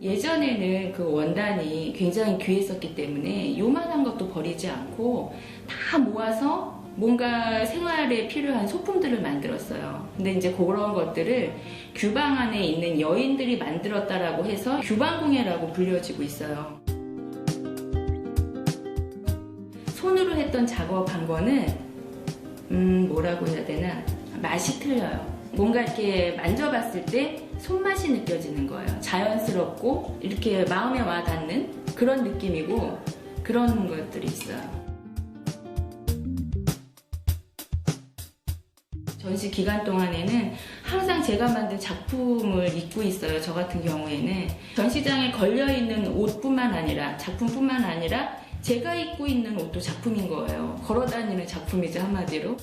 예전에는 그 원단이 굉장히 귀했었기 때문에 요만한 것도 버리지 않고 다 모아서 뭔가 생활에 필요한 소품들을 만들었어요. 근데 이제 그런 것들을 규방 안에 있는 여인들이 만들었다라고 해서 규방공예라고 불려지고 있어요. 손으로 했던 작업한 거는 음 뭐라고 해야 되나 맛이 틀려요. 뭔가 이렇게 만져봤을 때 손맛이 느껴지는 거예요. 자연스럽고 이렇게 마음에 와 닿는 그런 느낌이고 그런 것들이 있어요. 전시 기간 동안에는 항상 제가 만든 작품을 입고 있어요. 저 같은 경우에는 전시장에 걸려 있는 옷뿐만 아니라 작품뿐만 아니라 제가 입고 있는 옷도 작품인 거예요. 걸어 다니는 작품이죠 한마디로.